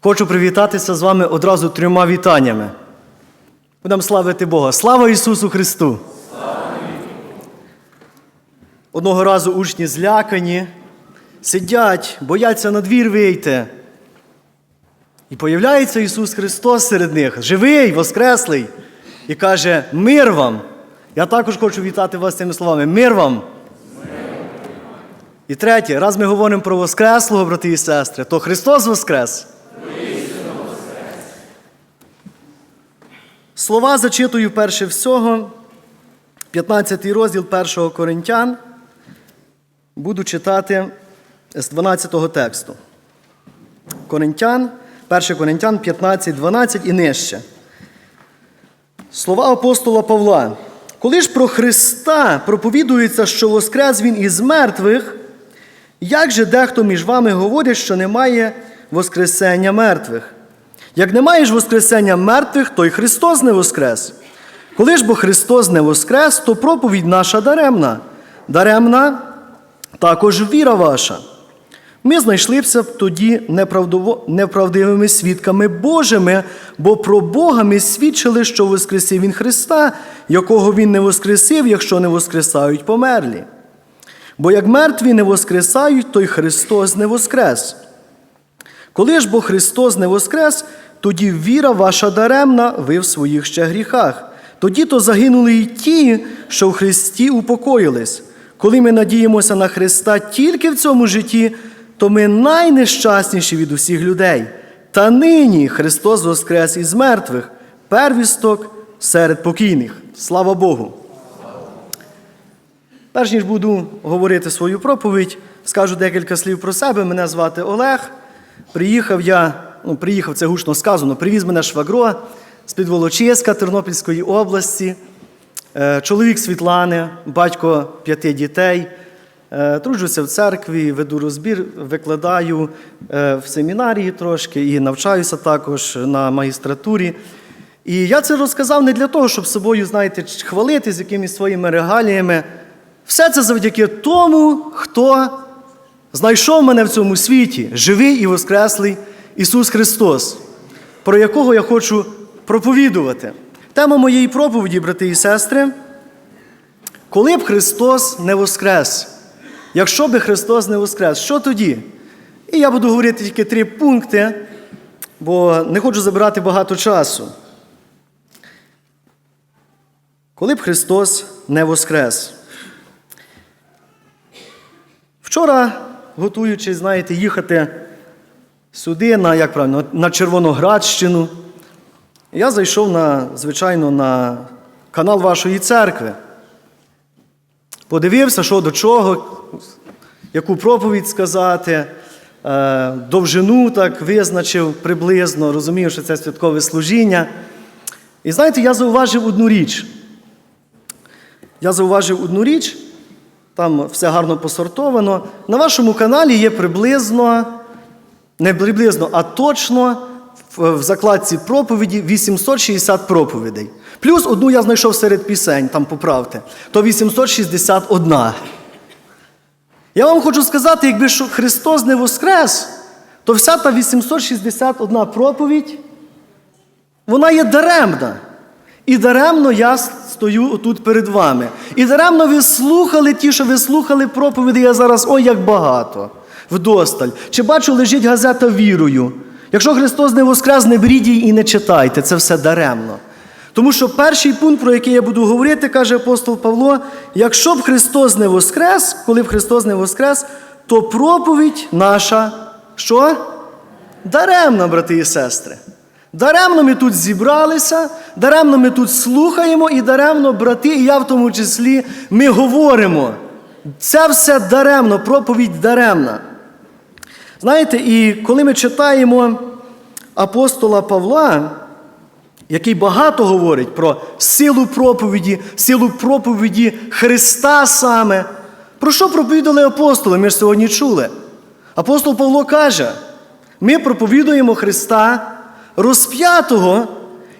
Хочу привітатися з вами одразу трьома вітаннями. Будемо славити Бога. Слава Ісусу Христу! Одного разу учні злякані, сидять, бояться на двір вийти. І появляється Ісус Христос серед них, живий, воскреслий, і каже: Мир вам! Я також хочу вітати вас цими словами. Мир вам! І третє, раз ми говоримо про Воскреслого, брати і сестри, то Христос Воскрес. Слова зачитую перше всього, 15 розділ 1 Коринтян. Буду читати з 12 тексту. Коринтян, 1 Коринтян 15, 12 і нижче. Слова апостола Павла. Коли ж про Христа проповідується, що воскрес Він із мертвих, як же дехто між вами говорить, що немає Воскресення мертвих? Як немає ж Воскресення мертвих, то й Христос не воскрес. Коли ж бо Христос не воскрес, то проповідь наша даремна. Даремна також віра ваша. Ми знайшлися б тоді неправдивими свідками Божими, бо про Бога ми свідчили, що воскресив Він Христа, якого Він не воскресив, якщо не воскресають померлі. Бо як мертві не воскресають, то й Христос не воскрес. Коли ж бо Христос не воскрес, тоді віра ваша даремна, ви в своїх ще гріхах. Тоді то загинули й ті, що в Христі упокоїлись. Коли ми надіємося на Христа тільки в цьому житті, то ми найнещасніші від усіх людей. Та нині Христос воскрес із мертвих, первісток серед покійних. Слава Богу! Перш ніж буду говорити свою проповідь, скажу декілька слів про себе. Мене звати Олег. Приїхав я, ну, приїхав, це гучно сказано, привіз мене швагро з-під Волочиська Тернопільської області. Е, Чоловік Світлани, батько п'яти дітей. Е, Труджуся в церкві, веду розбір, викладаю е, в семінарії трошки і навчаюся також на магістратурі. І я це розказав не для того, щоб собою, знаєте, хвалитись якимись своїми регаліями. Все це завдяки тому, хто знайшов мене в цьому світі, живий і воскреслий Ісус Христос, про якого я хочу проповідувати. Тема моєї проповіді, брати і сестри, коли б Христос не воскрес, якщо б Христос не воскрес, що тоді? І я буду говорити тільки три пункти, бо не хочу забирати багато часу. Коли б Христос не воскрес. Вчора, готуючись, знаєте, їхати сюди, на, як правильно, на Червоноградщину, я зайшов на, звичайно, на канал вашої церкви. Подивився, що до чого, яку проповідь сказати, е, довжину так визначив приблизно, розумів, що це святкове служіння. І знаєте, я зауважив одну річ. Я зауважив одну річ, там все гарно посортовано. На вашому каналі є приблизно, не приблизно, а точно в закладці проповіді 860 проповідей. Плюс одну я знайшов серед пісень, там поправте, то 861. Я вам хочу сказати, якби Христос не воскрес, то вся та 861 проповідь, вона є даремна. І даремно я стою тут перед вами. І даремно ви слухали ті, що ви слухали проповіді, я зараз, ой, як багато, вдосталь. Чи бачу, лежить газета вірою. Якщо Христос не воскрес, не беріть її і не читайте, це все даремно. Тому що перший пункт, про який я буду говорити, каже апостол Павло: якщо б Христос не воскрес, коли б Христос не воскрес, то проповідь наша що? Даремна, брати і сестри. Даремно ми тут зібралися, даремно ми тут слухаємо, і даремно, брати, і я в тому числі, ми говоримо. Це все даремно, проповідь даремна. Знаєте, і коли ми читаємо апостола Павла, який багато говорить про силу проповіді, силу проповіді Христа саме, про що проповідали апостоли? Ми ж сьогодні чули. Апостол Павло каже: ми проповідуємо Христа розп'ятого,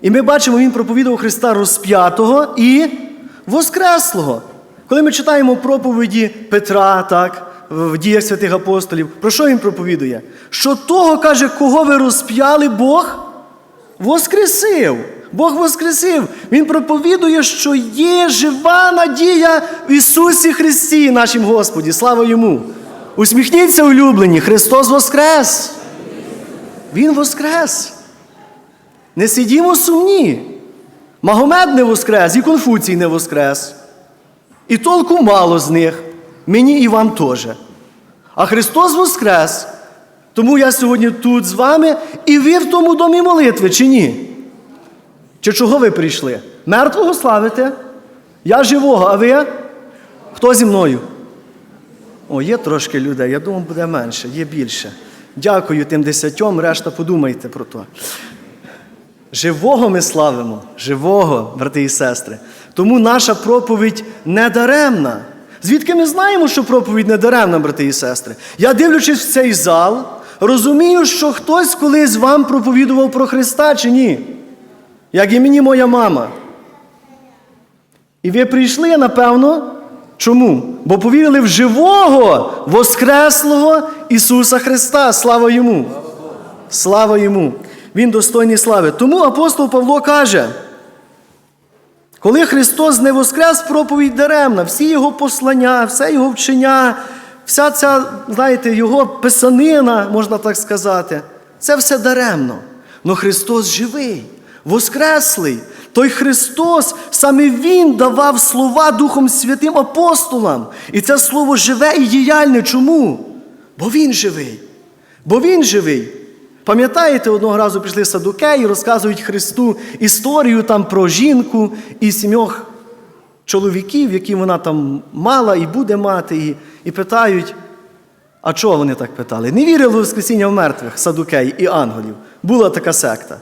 і ми бачимо, Він проповідував Христа розп'ятого і Воскреслого. Коли ми читаємо проповіді Петра, так, в діях святих апостолів. Про що він проповідує? Що того, каже, кого ви розп'яли, Бог воскресив. Бог воскресив. Він проповідує, що є жива надія в Ісусі Христі, нашим Господі. Слава йому! Усміхніться, улюблені, Христос Воскрес! Він Воскрес! Не сидімо сумні. Магомед не воскрес, і Конфуцій не воскрес. І толку мало з них, мені і вам теж. А Христос воскрес. Тому я сьогодні тут з вами, і ви в тому домі молитви, чи ні? Чи чого ви прийшли? Мертвого славите? Я живого, а ви? Хто зі мною? О, є трошки людей, я думав, буде менше, є більше. Дякую тим десятьом, решта подумайте про то. Живого ми славимо, живого, брати і сестри. Тому наша проповідь не даремна. Звідки ми знаємо, що проповідь не даремна, брати і сестри? Я дивлячись в цей зал, розумію, що хтось колись вам проповідував про Христа чи ні. Як і мені моя мама. І ви прийшли, напевно, чому? Бо повірили в живого, воскреслого Ісуса Христа. Слава йому! Слава йому! Він достойний слави. Тому апостол Павло каже, коли Христос не воскрес, проповідь даремна, всі його послання, все його вчення, вся ця, знаєте, його писанина, можна так сказати, це все даремно. Но Христос живий, воскреслий. Той Христос, саме Він давав слова Духом Святим апостолам. І це слово живе і діяльне. Чому? Бо Він живий. Бо Він живий. Пам'ятаєте, одного разу прийшли садукеї, розказують Христу історію там про жінку і сімьох чоловіків, які вона там мала і буде мати, і, і питають, а чого вони так питали? Не вірили в Воскресіння в мертвих садукеї і ангелів. Була така секта.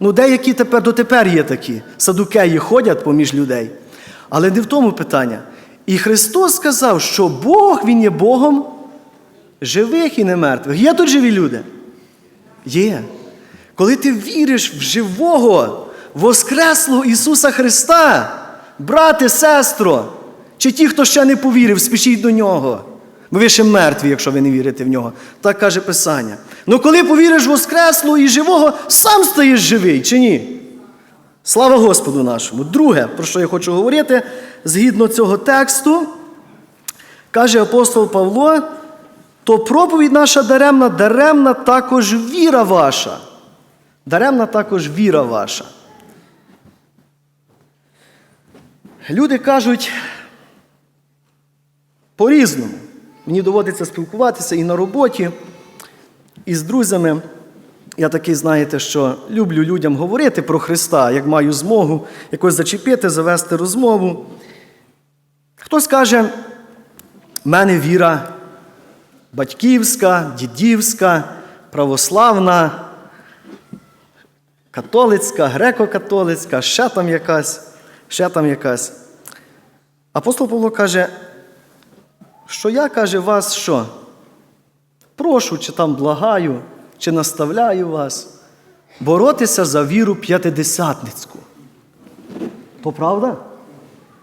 Ну, деякі тепер дотепер є такі. Садукеї ходять поміж людей. Але не в тому питання. І Христос сказав, що Бог Він є Богом живих і не мертвих. Є тут живі люди? Є. Коли ти віриш в живого, воскреслого Ісуса Христа, брате, сестро, чи ті, хто ще не повірив, спішіть до Нього. Бо ви ще мертві, якщо ви не вірите в нього. Так каже Писання. Ну коли повіриш в Воскреслого і живого, сам стаєш живий, чи ні? Слава Господу нашому. Друге, про що я хочу говорити, згідно цього тексту, каже апостол Павло, то проповідь наша даремна, даремна також віра ваша. Даремна також віра ваша. Люди кажуть по-різному. Мені доводиться спілкуватися і на роботі, і з друзями. Я такий, знаєте, що люблю людям говорити про Христа, як маю змогу якось зачепити, завести розмову. Хтось каже, в мене віра батьківська, дідівська, православна, католицька, греко-католицька, ще там якась, ще там якась. Апостол Павло каже, що я, каже, вас що? Прошу, чи там благаю, чи наставляю вас боротися за віру п'ятидесятницьку. То правда?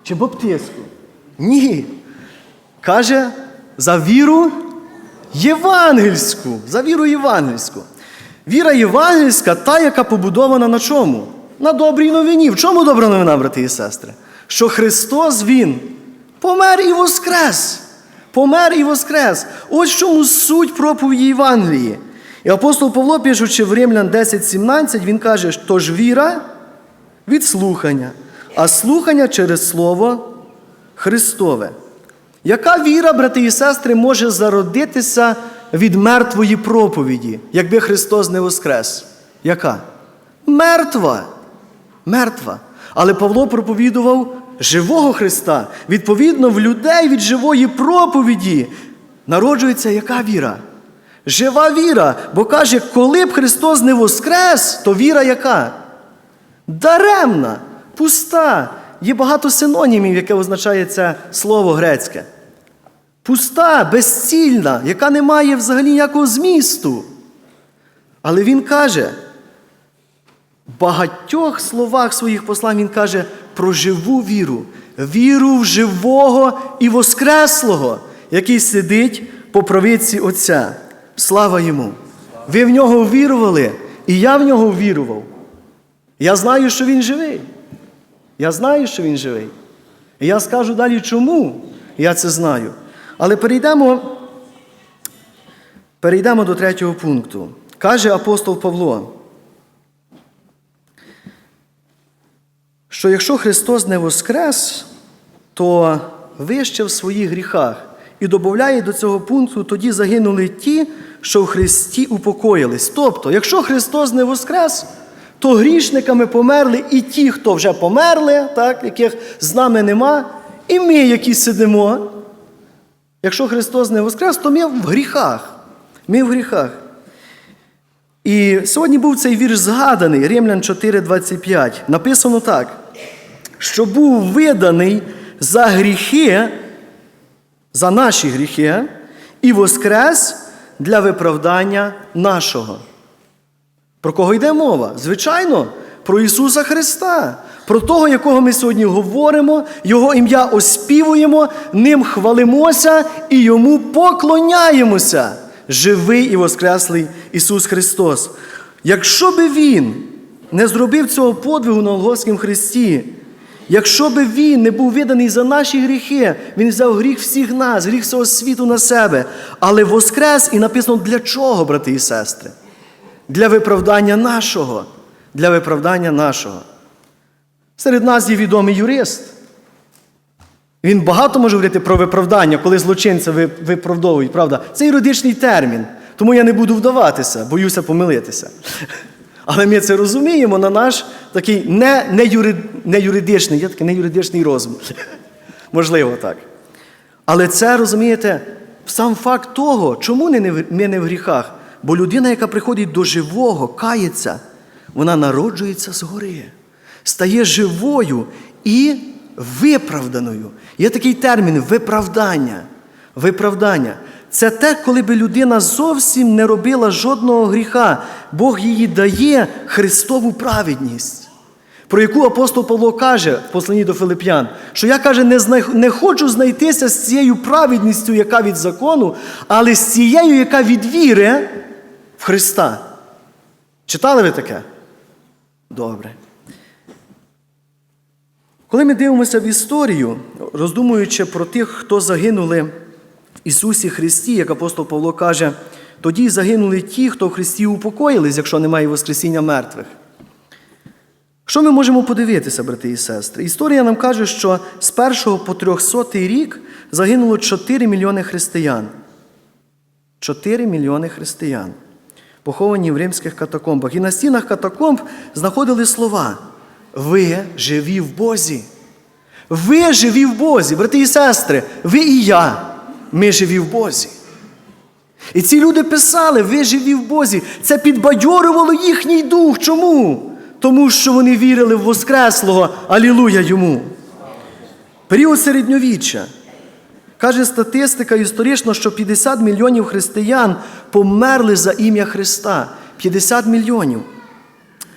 Чи баптистську? Ні. Каже, за віру євангельську. За віру євангельську. Віра євангельська та, яка побудована на чому? На добрій новині. В чому добра новина, брати і сестри? Що Христос Він помер і воскрес. Помер і воскрес. Ось чому суть проповіді Євангелії. І апостол Павло, пишучи в Римлян 10:17, він каже, тож віра від слухання, а слухання через Слово Христове. Яка віра, брати і сестри, може зародитися від мертвої проповіді, якби Христос не воскрес? Яка? Мертва. Мертва. Але Павло проповідував живого Христа. Відповідно, в людей від живої проповіді народжується яка віра? Жива віра. Бо каже, коли б Христос не воскрес, то віра яка? Даремна, пуста. Є багато синонімів, яке означає це слово грецьке. Пуста, безцільна, яка не має взагалі ніякого змісту. Але він каже, в багатьох словах своїх послань він каже про живу віру, віру в живого і воскреслого. який сидить по правиці Отця. Слава йому! Ви в нього вірували, і я в нього вірував. Я знаю, що він живий. Я знаю, що він живий. І я скажу далі, чому я це знаю. Але перейдемо, перейдемо до третього пункту. Каже апостол Павло, що якщо Христос не воскрес, то ви ще в своїх гріхах. І додає до цього пункту, тоді загинули ті, що в Христі упокоїлись. Тобто, якщо Христос не воскрес, то грішниками померли і ті, хто вже померли, так, яких з нами нема, і ми, які сидимо. Якщо Христос не воскрес, то ми в гріхах. Ми в гріхах. І сьогодні був цей вірш згаданий, Римлян 4,25. Написано так, що був виданий за гріхи, за наші гріхи, і воскрес для виправдання нашого. Про кого йде мова? Звичайно, про Ісуса Христа, про того, якого ми сьогодні говоримо, Його ім'я оспівуємо, ним хвалимося і йому поклоняємося. Живий і воскреслий Ісус Христос. Якщо би Він не зробив цього подвигу на Голгофському Христі, якщо би Він не був виданий за наші гріхи, Він взяв гріх всіх нас, гріх всього світу на себе, але воскрес і написано для чого, брати і сестри? Для виправдання нашого. Для виправдання нашого. Серед нас є відомий юрист. Він багато може говорити про виправдання, коли злочинця виправдовують, правда? Це юридичний термін, тому я не буду вдаватися, боюся помилитися. Але ми це розуміємо на наш такий не, не, юри, не юридичний, є такий не юридичний розум. Можливо, так. Але це розумієте, сам факт того, чому ми не в гріхах? Бо людина, яка приходить до живого, кається, вона народжується згори, стає живою і виправданою. Є такий термін виправдання. Виправдання. Це те, коли би людина зовсім не робила жодного гріха. Бог їй дає Христову праведність про яку апостол Павло каже в посланні до Филип'ян, що я каже, не, зна... не хочу знайтися з цією праведністю, яка від закону, але з цією, яка від віри в Христа. Читали ви таке? Добре. Коли ми дивимося в історію, роздумуючи про тих, хто загинули в Ісусі Христі, як апостол Павло каже, тоді загинули ті, хто в Христі упокоїлись, якщо немає Воскресіння мертвих. Що ми можемо подивитися, брати і сестри? Історія нам каже, що з 1 по 300 рік загинуло 4 мільйони християн. 4 мільйони християн, поховані в римських катакомбах. І на стінах катакомб знаходили слова: Ви живі в Бозі. Ви живі в Бозі, брати і сестри, ви і я, ми живі в Бозі. І ці люди писали, ви живі в Бозі. Це підбадьорювало їхній дух. Чому? Тому що вони вірили в Воскреслого, алілуя йому. Період середньовіччя. Каже статистика історично, що 50 мільйонів християн померли за ім'я Христа. 50 мільйонів.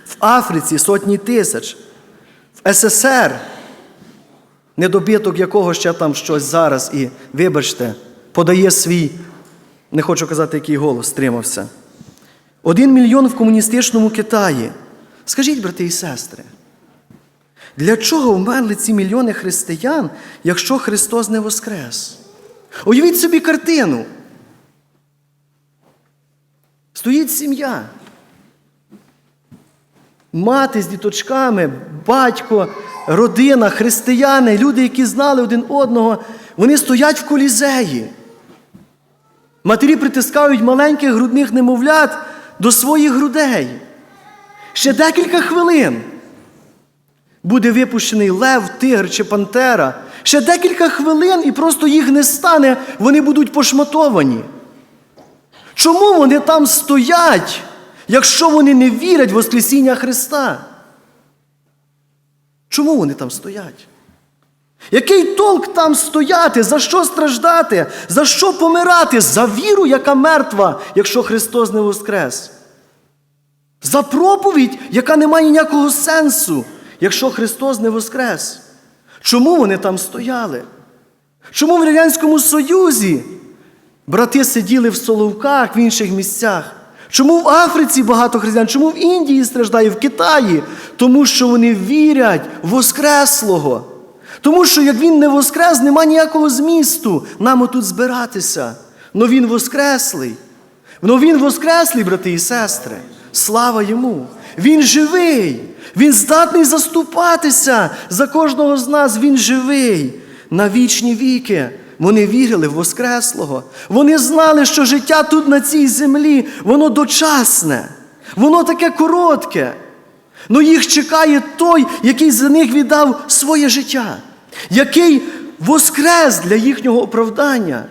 В Африці сотні тисяч. В СССР, недобиток якого ще там щось зараз, і, вибачте, подає свій, не хочу казати, який голос стримався. Один мільйон в комуністичному Китаї. Скажіть, брати і сестри, для чого вмерли ці мільйони християн, якщо Христос не воскрес? Уявіть собі картину. Стоїть сім'я. Мати з діточками, батько, родина, християни, люди, які знали один одного, вони стоять в колізеї. Матері притискають маленьких грудних немовлят до своїх грудей. Ще декілька хвилин буде випущений лев, тигр чи пантера. Ще декілька хвилин і просто їх не стане, вони будуть пошматовані. Чому вони там стоять, якщо вони не вірять в Воскресіння Христа? Чому вони там стоять? Який толк там стояти? За що страждати? За що помирати? За віру, яка мертва, якщо Христос не воскрес? За проповідь, яка не має ніякого сенсу, якщо Христос не воскрес. Чому вони там стояли? Чому в Радянському Союзі брати сиділи в Соловках в інших місцях? Чому в Африці багато християн? Чому в Індії страждає, в Китаї? Тому що вони вірять в Воскреслого. Тому що як він не воскрес, нема ніякого змісту нам отут збиратися. Но він воскреслий. Но він воскреслий, брати і сестри. Слава йому! Він живий. Він здатний заступатися за кожного з нас. Він живий на вічні віки. Вони вірили в Воскреслого. Вони знали, що життя тут на цій землі, воно дочасне, воно таке коротке. Ну їх чекає той, який за них віддав своє життя, який воскрес для їхнього оправдання.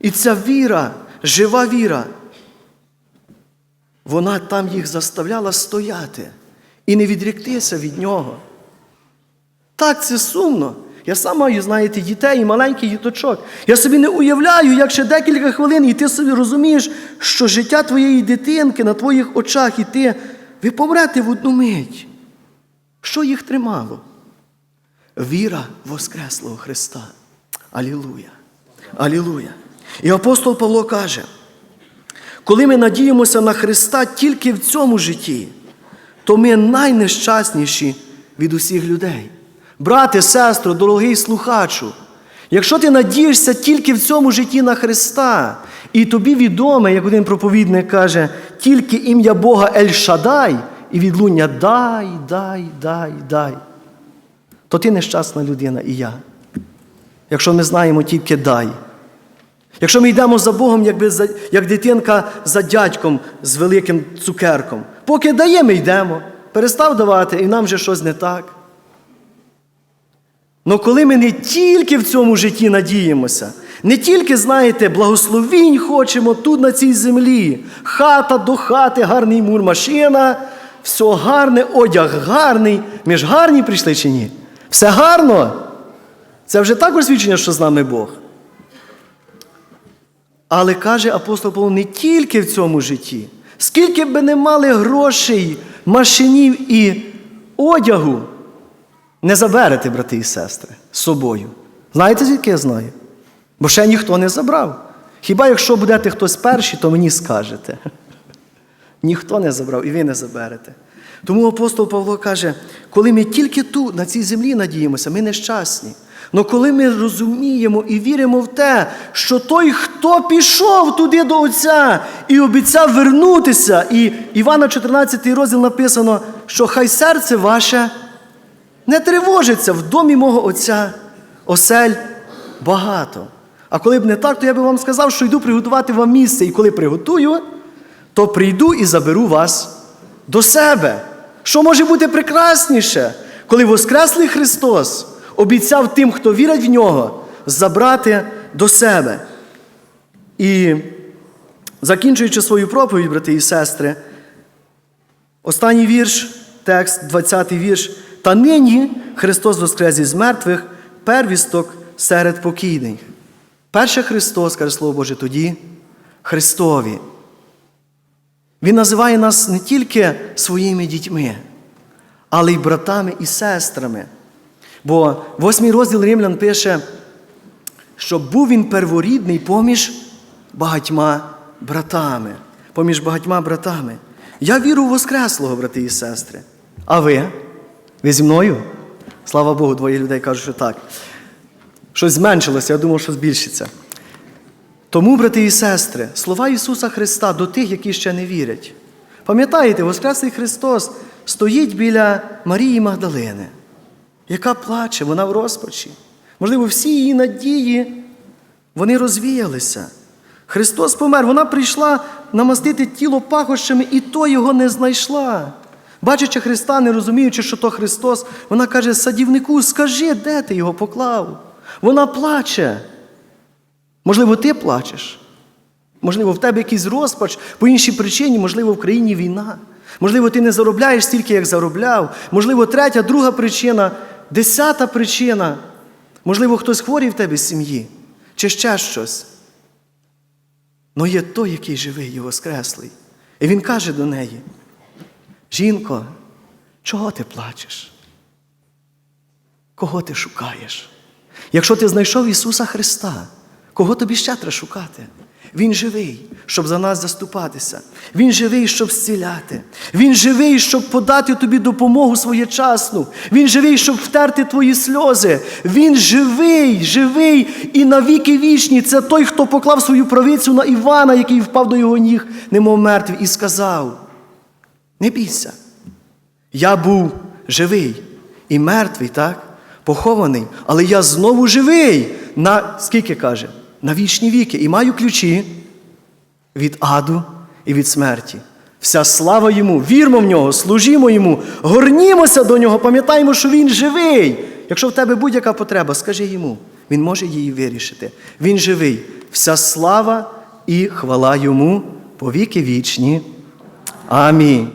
І ця віра, жива віра, вона там їх заставляла стояти і не відріктися від нього. Так, це сумно. Я сам маю, знаєте, дітей і маленьких діточок. Я собі не уявляю, як ще декілька хвилин, і ти собі розумієш, що життя твоєї дитинки на твоїх очах, і ти, ви помрете в одну мить. Що їх тримало? Віра Воскреслого Христа. Алілуя. Алілуя. І апостол Павло каже, коли ми надіємося на Христа тільки в цьому житті, то ми найнещасніші від усіх людей. Брате, сестро, дорогий слухачу, якщо ти надієшся тільки в цьому житті на Христа, і тобі відоме, як один проповідник каже, тільки ім'я Бога Ель-Шадай і відлуння дай, дай, дай, дай, то ти нещасна людина і я. Якщо ми знаємо тільки дай. Якщо ми йдемо за Богом, якби за, як дитинка за дядьком з великим цукерком, поки дає, ми йдемо, перестав давати, і нам вже щось не так. Но коли ми не тільки в цьому житті надіємося, не тільки, знаєте, благословінь хочемо тут на цій землі, хата до хати, гарний мур, машина, все гарне, одяг гарний. Ми ж гарні прийшли чи ні? Все гарно. Це вже також свідчення, що з нами Бог. Але каже апостол Павло, не тільки в цьому житті. Скільки б не мали грошей, машинів і одягу, не заберете, брати і сестри, з собою. Знаєте, звідки я знаю? Бо ще ніхто не забрав. Хіба якщо будете хтось перший, то мені скажете. Ніхто не забрав, і ви не заберете. Тому апостол Павло каже, коли ми тільки тут, на цій землі надіємося, ми нещасні. Але коли ми розуміємо і віримо в те, що той, хто пішов туди до Отця і обіцяв вернутися, і Івана 14 розділ написано, що хай серце ваше не тривожиться в домі мого Отця, осель багато. А коли б не так, то я би вам сказав, що йду приготувати вам місце, і коли приготую, то прийду і заберу вас до себе. Що може бути прекрасніше, коли Воскреслий Христос обіцяв тим, хто вірить в нього, забрати до себе. І закінчуючи свою проповідь, брати і сестри, останній вірш, текст, 20 й вірш. Та нині Христос воскрес із мертвих, первісток серед покійних. Перше Христос, каже Слово Боже, тоді Христові. Він називає нас не тільки своїми дітьми, але й братами і сестрами. Бо восьмий розділ Римлян пише, що був він перворідний поміж багатьма братами. Поміж багатьма братами. Я віру в Воскреслого, брати і сестри. А ви? Ви зі мною? Слава Богу, двоє людей кажуть, що так. Щось зменшилося, я думав, що збільшиться. Тому, брати і сестри, слова Ісуса Христа до тих, які ще не вірять. Пам'ятаєте, Воскреслий Христос стоїть біля Марії Магдалини, яка плаче, вона в розпачі. Можливо, всі її надії, вони розвіялися. Христос помер, вона прийшла намастити тіло пахощами, і то його не знайшла. Бачачи Христа, не розуміючи, що то Христос, вона каже: садівнику, скажи, де ти його поклав? Вона плаче. Можливо, ти плачеш. Можливо, в тебе якийсь розпач по іншій причині, можливо, в країні війна. Можливо, ти не заробляєш стільки, як заробляв. Можливо, третя, друга причина, десята причина. Можливо, хтось хворий в тебе з сім'ї, чи ще щось. Но є той, який живий і воскреслий. І він каже до неї: Жінко, чого ти плачеш? Кого ти шукаєш? Якщо ти знайшов Ісуса Христа, кого тобі ще треба шукати? Він живий, щоб за нас заступатися. Він живий, щоб зціляти. Він живий, щоб подати тобі допомогу своєчасну. Він живий, щоб втерти твої сльози. Він живий, живий і навіки вічні. Це той, хто поклав свою правицю на Івана, який впав до його ніг, немов мертвий, і сказав: Не бійся. Я був живий і мертвий, так? Похований, але я знову живий. На скільки каже? На вічні віки. І маю ключі від аду і від смерті. Вся слава йому, вірмо в нього, служімо йому, горнімося до нього, пам'ятаємо, що він живий. Якщо в тебе будь-яка потреба, скажи йому, він може її вирішити. Він живий. Вся слава і хвала йому по віки вічні. Амінь.